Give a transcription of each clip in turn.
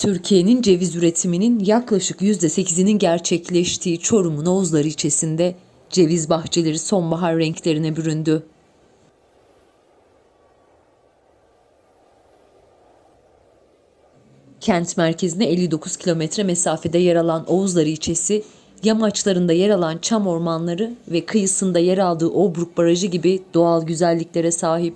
Türkiye'nin ceviz üretiminin yaklaşık %8'inin gerçekleştiği Çorum'un Oğuzları ilçesinde ceviz bahçeleri sonbahar renklerine büründü. Kent merkezine 59 kilometre mesafede yer alan Oğuzları ilçesi, yamaçlarında yer alan çam ormanları ve kıyısında yer aldığı Obruk Barajı gibi doğal güzelliklere sahip.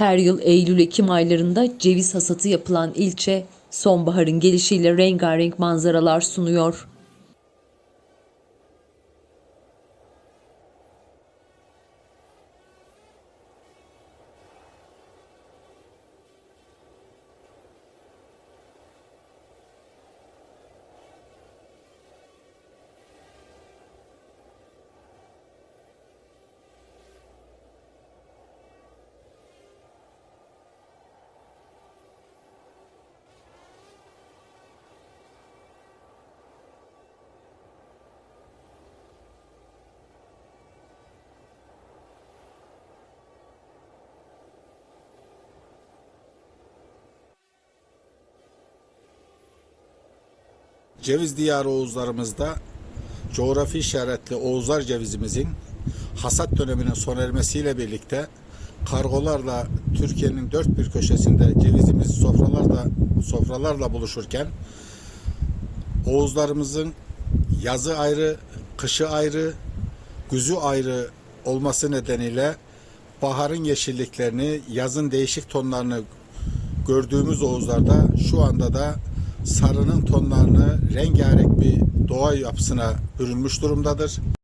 Her yıl Eylül-Ekim aylarında ceviz hasatı yapılan ilçe, sonbaharın gelişiyle rengarenk manzaralar sunuyor. Ceviz diyarı Oğuzlarımızda coğrafi işaretli Oğuzlar cevizimizin hasat döneminin sona ermesiyle birlikte kargolarla Türkiye'nin dört bir köşesinde cevizimiz sofralarda sofralarla buluşurken Oğuzlarımızın yazı ayrı, kışı ayrı, güzü ayrı olması nedeniyle baharın yeşilliklerini, yazın değişik tonlarını gördüğümüz Oğuzlar'da şu anda da sarının tonlarını rengarenk bir doğa yapısına bürünmüş durumdadır.